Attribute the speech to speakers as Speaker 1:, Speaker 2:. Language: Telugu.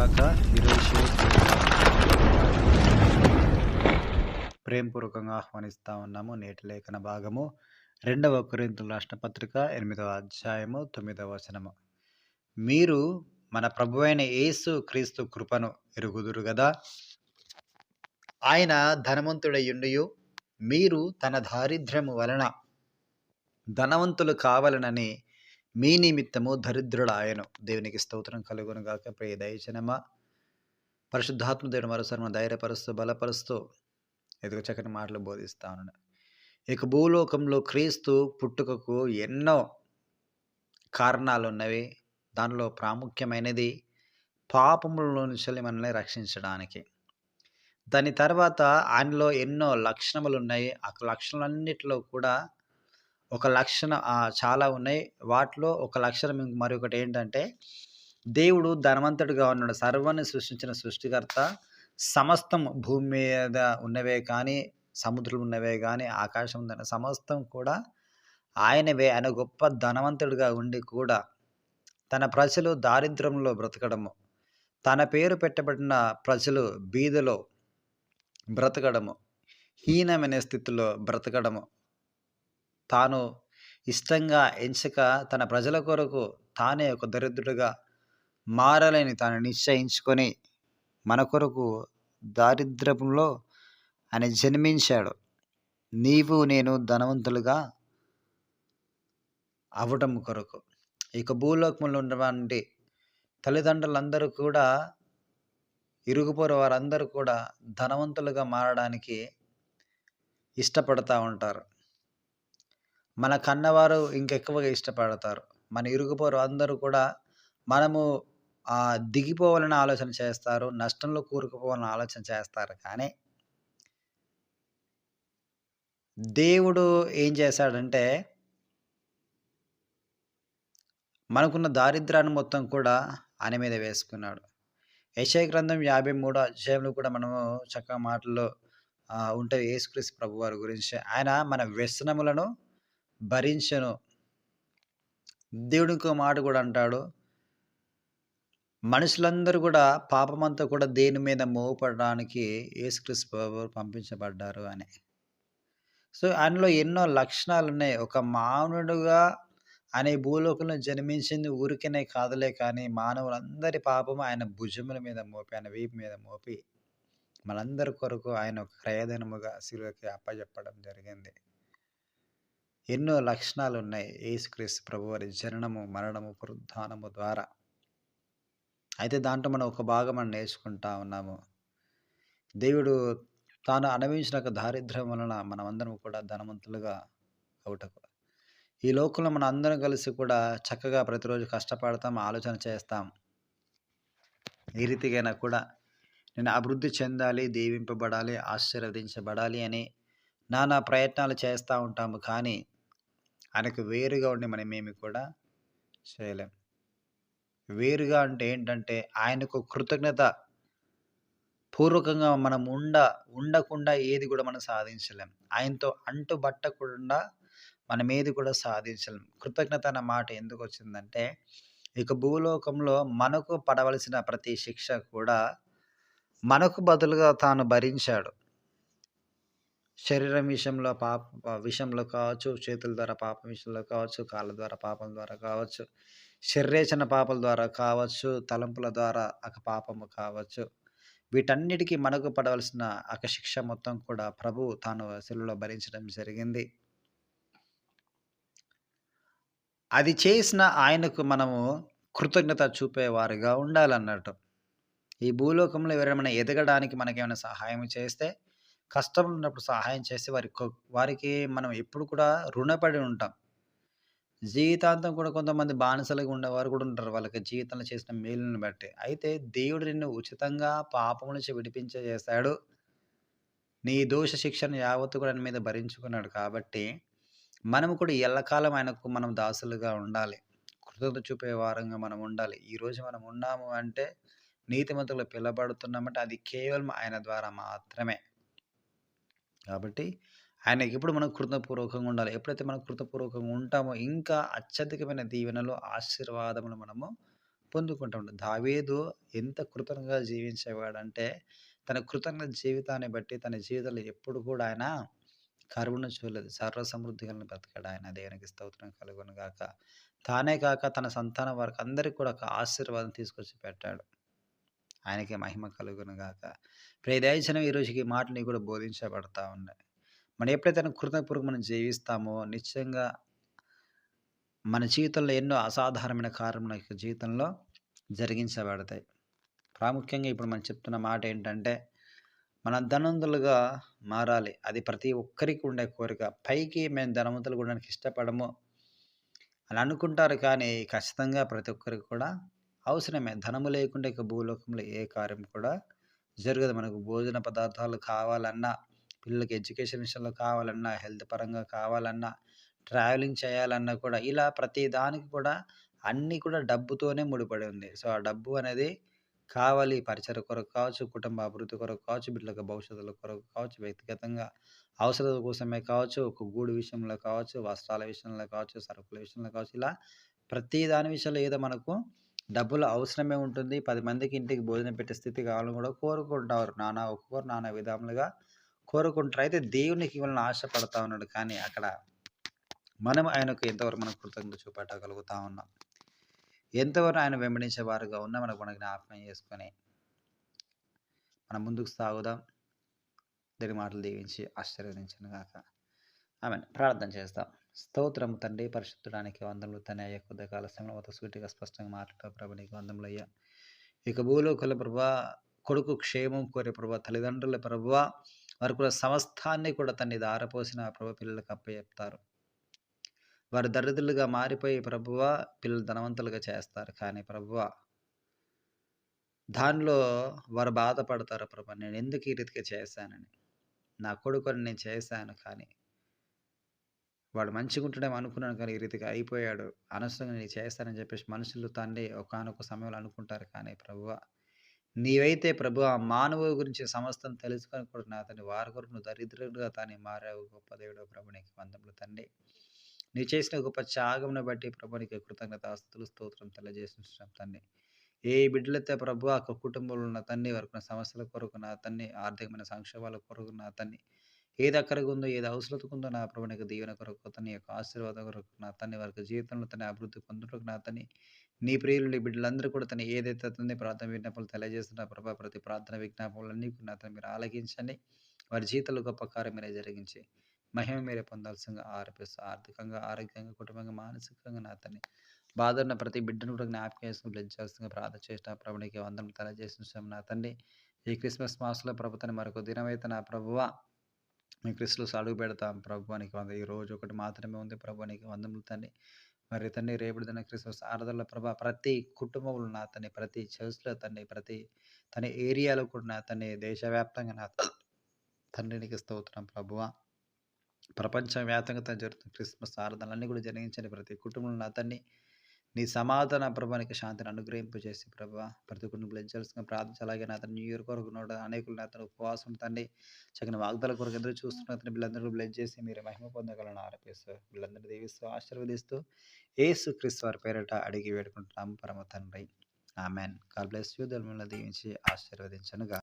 Speaker 1: గాక ప్రేమపూర్వకంగా ఆహ్వానిస్తా ఉన్నాము నేటి లేఖన భాగము. రెండవ కొరింథీయుల రాష్ట్ర పత్రిక ఎనిమిదవ అధ్యాయము తొమ్మిదవ వచనము. మీరు మన ప్రభువైన యేసు క్రీస్తు కృపను ఎరుగుదురు కదా ఆయన ధనవంతుడయ్యుండియు మీరు తన దారిద్ర్యము వలన ధనవంతులు కావాలనని మీ నిమిత్తము దరిద్రుడాయను దేవునికి స్తోత్రం కలుగును గాక. ప్రియ దయచనమా పరిశుద్ధాత్మ దేవుడు మరోసారి మన ధైర్యపరుస్తూ బలపరుస్తూ ఎదుగు చక్కని మాటలు బోధిస్తా ఉన్నాడు. ఇక భూలోకంలో క్రీస్తు పుట్టుకకు ఎన్నో కారణాలు ఉన్నవి దానిలో ప్రాముఖ్యమైనది పాపముల నుంచి మనల్ని రక్షించడానికి. దాని తర్వాత ఆయనలో ఎన్నో లక్షణములు ఉన్నాయి ఆ లక్షణాలన్నిటిలో కూడా ఒక లక్షణ చాలా ఉన్నాయి. వాటిలో ఒక లక్షణం మరొకటి ఏంటంటే దేవుడు ధనవంతుడిగా ఉన్నాడు. సర్వాన్ని సృష్టించిన సృష్టికర్త సమస్తం భూమి మీద ఉన్నవే కానీ సముద్రం ఉన్నవే కానీ ఆకాశం ఉన్న సమస్తం కూడా ఆయనవే. ఆయన గొప్ప ధనవంతుడిగా ఉండి కూడా తన ప్రజలు దారిద్ర్యంలో బ్రతకడము తన పేరు పెట్టబడిన ప్రజలు బీదలో బ్రతకడము హీనమైన స్థితిలో బ్రతకడము తాను ఇష్టంగా ఎంచక తన ప్రజల కొరకు తానే ఒక దరిద్రుడుగా మారాలని తాను నిశ్చయించుకొని మన కొరకు దారిద్ర్యంలో ఆయన జన్మించాడు. నీవు నేను ధనవంతులుగా అవటం కొరకు. ఇక భూలోకంలో ఉన్నటువంటి తల్లిదండ్రులందరూ కూడా ఇరుగుపోరు వారందరూ కూడా ధనవంతులుగా మారడానికి ఇష్టపడతా ఉంటారు. మన కన్నవారు ఇంకెక్కువగా ఇష్టపడతారు. మన ఇరుగుపోరు అందరూ కూడా మనము దిగిపోవాలని ఆలోచన చేస్తారు. నష్టంలో కూరుకుపోవాలని ఆలోచన చేస్తారు. కానీ దేవుడు ఏం చేశాడంటే మనకున్న దారిద్రాన్ని మొత్తం కూడా ఆయన మీద వేసుకున్నాడు. యశయ గ్రంథం యాభై మూడో అధ్యాయంలో కూడా మనము చక్కగా మాటల్లో ఉంటే యేసుక్రీస్తు ప్రభు వారి గురించి. ఆయన మన వ్యసనములను భరించను. దేవుడు ఇంకో మాట కూడా అంటాడు. మనుషులందరూ కూడా పాపమంతా కూడా దేని మీద మోపడడానికి యేసుక్రీస్తు ప్రభు పంపించబడ్డారు అని. సో ఆయనలో ఎన్నో లక్షణాలు ఉన్నాయి. ఒక మానవుడుగా అనే భూలోకంలో జన్మించింది ఊరికనే కాదులే కానీ మానవులందరి పాపము ఆయన భుజముల మీద మోపి ఆయన వీపు మీద మోపి మనందరి కొరకు ఆయన ఒక క్రయధనముగా శిలువకి అప్పచెప్పడం జరిగింది. ఎన్నో లక్షణాలు ఉన్నాయి యేసుక్రీస్తు ప్రభువారి జననము మరణము పునరుద్ధానము ద్వారా. అయితే దాంట్లో మనం ఒక భాగం మనం నేర్చుకుంటా ఉన్నాము. దేవుడు తాను అనుభవించిన ఒక దారిద్ర్యం వలన మనమందరం కూడా ధనవంతులుగా అవుటకు ఈ లోకంలో మన అందరం కలిసి కూడా చక్కగా ప్రతిరోజు కష్టపడతాం ఆలోచన చేస్తాం. ఈ రీతికైనా కూడా నేను అభివృద్ధి చెందాలి దీవింపబడాలి ఆశీర్వదించబడాలి అని నానా ప్రయత్నాలు చేస్తూ ఉంటాము. కానీ ఆయనకు వేరుగా ఉండి మనం ఏమి కూడా చేయలేం. వేరుగా అంటే ఏంటంటే ఆయనకు కృతజ్ఞత పూర్వకంగా మనం ఉండ ఉండకుండా ఏది కూడా మనం సాధించలేం. ఆయనతో అంటుబట్టకుండా మనం ఏది కూడా సాధించలేం. కృతజ్ఞత అన్న మాట ఎందుకు వచ్చిందంటే ఇక భూలోకంలో మనకు పడవలసిన ప్రతి శిక్ష కూడా మనకు బదులుగా తాను భరించాడు. శరీరం విషయంలో పాప విషయంలో కావచ్చు చేతుల ద్వారా పాపం విషయంలో కావచ్చు కాళ్ళ ద్వారా పాపం ద్వారా కావచ్చు శరీరేచన పాపల ద్వారా కావచ్చు తలంపుల ద్వారా ఒక పాపము కావచ్చు. వీటన్నిటికీ మనకు పడవలసిన ఒక శిక్ష మొత్తం కూడా ప్రభు తాను సెలువులో భరించడం జరిగింది. అది చేసిన ఆయనకు మనము కృతజ్ఞత చూపేవారిగా ఉండాలన్నట్టు. ఈ భూలోకంలో ఎవరైనా ఎదగడానికి మనకేమైనా సహాయం చేస్తే కష్టంలో ఉన్నప్పుడు సహాయం చేస్తే వారి వారికి మనం ఎప్పుడు కూడా రుణపడి ఉంటాం. జీవితాంతం కూడా కొంతమంది బానిసలుగా ఉండేవారు కూడా ఉంటారు. వాళ్ళకి జీవితంలో చేసిన మేలుని బట్టి. అయితే దేవుడు నిన్ను ఉచితంగా పాపం నుంచి విడిపించే చేశాడు నీ దోష శిక్షను యావత్తు కూడా ఆయన మీద భరించుకున్నాడు కాబట్టి మనం కూడా ఎల్లకాలం ఆయనకు మనం దాసులుగా ఉండాలి. కృతజ్ఞత చూపే వారంగా మనం ఉండాలి. ఈరోజు మనం ఉన్నాము అంటే నీతిమంతులు పిలబడుతున్నామంటే అది కేవలం ఆయన ద్వారా మాత్రమే. కాబట్టి ఆయనకి ఎప్పుడు మనం కృతపూర్వకంగా ఉండాలి. ఎప్పుడైతే మనం కృతపూర్వకంగా ఉంటామో ఇంకా అత్యధికమైన దీవెనలు ఆశీర్వాదములు మనము పొందుకుంటూ ఉంటాం దావేదు ఎంత కృతజ్ఞంగా జీవించేవాడంటే తన కృతజ్ఞ జీవితాన్ని బట్టి తన జీవితంలో ఎప్పుడు కూడా ఆయన కరువును చూడలేదు. సర్వ సమృద్ధి కలిగిన బ్రతికాడు ఆయన. దేవునికి స్తోత్రం కలుగును గాక. తానే కాక తన సంతానం వారికి అందరికీ కూడా ఒక ఆశీర్వాదం తీసుకొచ్చి పెట్టాడు. ఆయనకే మహిమ కలుగును గాక. ప్రేదయచనం ఈ రోజుకి మాటలు కూడా బోధించబడతా ఉన్నాయి మనం ఎప్పుడైతే కృతజ్ఞపూర్వకం మనం జీవిస్తామో నిశ్చయంగా మన జీవితంలో ఎన్నో అసాధారణమైన కార్యం యొక్క జీవితంలో జరిగించబడతాయి. ప్రాముఖ్యంగా ఇప్పుడు మనం చెప్తున్న మాట ఏంటంటే మన ధనవంతులుగా మారాలి. అది ప్రతి ఒక్కరికి ఉండే కోరిక. పైకి మేము ధనవంతులు కూడా ఇష్టపడము అని అనుకుంటారు కానీ ఖచ్చితంగా ప్రతి ఒక్కరికి కూడా అవసరమే. ధనము లేకుండా ఇక భూలోకంలో ఏ కార్యం కూడా జరగదు. మనకు భోజన పదార్థాలు కావాలన్నా పిల్లలకి ఎడ్యుకేషన్ విషయంలో కావాలన్నా హెల్త్ పరంగా కావాలన్నా ట్రావెలింగ్ చేయాలన్నా కూడా ఇలా ప్రతి దానికి కూడా అన్నీ కూడా డబ్బుతోనే ముడిపడి ఉంది. సో ఆ డబ్బు అనేది కావాలి. పరిచర కొరకు కావచ్చు కుటుంబ అభివృద్ధి కొరకు కావచ్చు బిడ్డలకు భవిష్యత్తుల కొరకు కావచ్చు వ్యక్తిగతంగా అవసరాల కోసమే కావచ్చు ఒక గూడు విషయంలో కావచ్చు వస్త్రాల విషయంలో కావచ్చు సరుకుల విషయంలో కావచ్చు ఇలా ప్రతి దాని విషయంలో ఏదో మనకు డబ్బులు అవసరమే ఉంటుంది. పది మందికి ఇంటికి భోజనం పెట్టే స్థితి కావాలని కూడా కోరుకుంటారు. నానా ఒక్కొక్కరు నానా విధములుగా కోరుకుంటారు. అయితే దేవునికి ఇవ్వాలని ఆశపడతా ఉన్నాడు. కానీ అక్కడ మనం ఆయనకు ఎంతవరకు మనం కృతజ్ఞత చూపెట్టగలుగుతా ఉన్నాం? ఎంతవరకు ఆయన వెంబడించే వారుగా ఉన్నా మనకు మన జ్ఞాపకం చేసుకొని మనం ముందుకు సాగుదాం. దీని మాటలు దీవించి ఆశీర్వదించను గాక ఆమె ప్రార్థన చేస్తాం. స్తోత్రము తండ్రి పరిశుద్ధడానికి వందములు తన అయ్యా కొద్ది కాల సమయంలో మొత్తం సూటిగా స్పష్టంగా మాట్లాడే ప్రభు నీకు వందములు అయ్యా. ఇక భూలోకుల ప్రభా కొడుకు క్షేమం కోరే ప్రభా తల్లిదండ్రుల ప్రభా వారు కూడా సమస్తాన్ని కూడా తన్ని దారపోసిన ప్రభు పిల్లలకు అప్పచెప్తారు. వారు దరిద్రులుగా మారిపోయి ప్రభువ పిల్లలు ధనవంతులుగా చేస్తారు. కానీ ప్రభువ దానిలో వారు బాధపడతారు ప్రభు నేను ఎందుకు ఈ రీతిగా చేశానని. నా కొడుకుని నేను చేశాను కానీ వాడు మంచిగా ఉంటాడేమో అనుకున్నాను కానీ ఈ రీతిగా అయిపోయాడు. అనవసరంగా నేను చేస్తానని చెప్పేసి మనుషులు తండ్రి ఒకనొక సమయంలో అనుకుంటారు. కానీ ప్రభువ నీవైతే ప్రభు ఆ మానవుల గురించి సమస్తం తెలుసుకొని కూడా నా తండ్రి వారి కొరకు నువ్వు దరిద్రుడుగా తాను మారావు. గొప్ప దేవుడు ప్రభు నీకు వందములు తండ్రి. నీ చేసిన గొప్ప త్యాగంను బట్టి ప్రభునికి కృతజ్ఞతాస్తులు స్తోత్రం తెలియజేసిన తండ్రి. ఏ బిడ్డలైతే ప్రభు ఆ కుటుంబంలో ఉన్న తన్ని వరకు సమస్యల కొరకు నా తన్ని ఆర్థికమైన సంక్షేమాల కొరకు నా తన్ని ఏది అక్కడికి ఉందో ఏది అవసరం ఉందో నా ప్రభునికి దీవెన కొరకు తన యొక్క ఆశీర్వాదం కొరకు నా తన్ని వారికి జీవితంలో తన అభివృద్ధి పొందుటకు నా తని నీ ప్రియులు నీ బిడ్డలందరూ కూడా తను ఏదైతే తంది ప్రార్థన విజ్ఞాపనలు తెలియజేస్తున్న ప్రభా ప్రతి ప్రార్థన విజ్ఞాపనలన్నీ నా తను మీరు ఆలకించండి. వారి జీవితంలో గొప్ప కార్యం మీరే జరిగించి మహిమ మీరే పొందాల్సిందిగా ఆరోపిస్తూ ఆర్థికంగా ఆరోగ్యంగా కుటుంబంగా మానసికంగా నా తన్ని బాధన్న ప్రతి బిడ్డను కూడా జ్ఞాపకం చేసుకుని బ్లెడ్ ప్రార్థన చేసిన ప్రభునికి వందనం తెలియజేసిన నా తండ్రి ఈ క్రిస్మస్ మాసంలో ప్రభుత్వం మరొక దినమైతే నా ప్రభువ మీ క్రిస్మస్ అడుగు పెడతాం ప్రభువానికి వంద ఈ రోజు ఒకటి మాత్రమే ఉంది. ప్రభువానికి వందములు తండ్రి మరి తండ్రి రేపటి దిన క్రిస్మస్ ఆరాధనలో ప్రభా ప్రతి కుటుంబంలో నా తన్ని ప్రతి చర్చ్లో తండ్రి ప్రతి తన ఏరియాలో కూడా నా తన్ని దేశవ్యాప్తంగా నా తండ్రికి స్తోత్రం ప్రభువ ప్రపంచవ్యాప్తంగా తను జరుగుతున్న క్రిస్మస్ ఆరాధనలన్నీ కూడా జరిగించండి. ప్రతి కుటుంబంలో నా తన్ని నీ సమాధాన ప్రభానికి శాంతిని అనుగ్రహింపు చేసి ప్రభా ప్రతి కొన్ని బ్లెంచాల్సిన ప్రార్థించి అలాగే నా అతను న్యూ ఇయర్ కొరకు నోడ అనేకులు నా అతను ఉపవాసం తండ్రి చక్కని వాగ్దాల కొరకు ఎదురు చూస్తున్న అతను వీళ్ళందరూ బ్లెజ్ చేసి మీరు మహిమ పొందగలను ఆరోపిస్తూ వీళ్ళందరూ దీవిస్తూ ఆశీర్వదిస్తూ ఏసు క్రీస్తు వారి పేరిట అడిగి వేడుకుంటున్నాం పరమ తండ్రి. ఆమెన్. God bless you. ధర్మంలో దీవించి ఆశీర్వదించనుగా.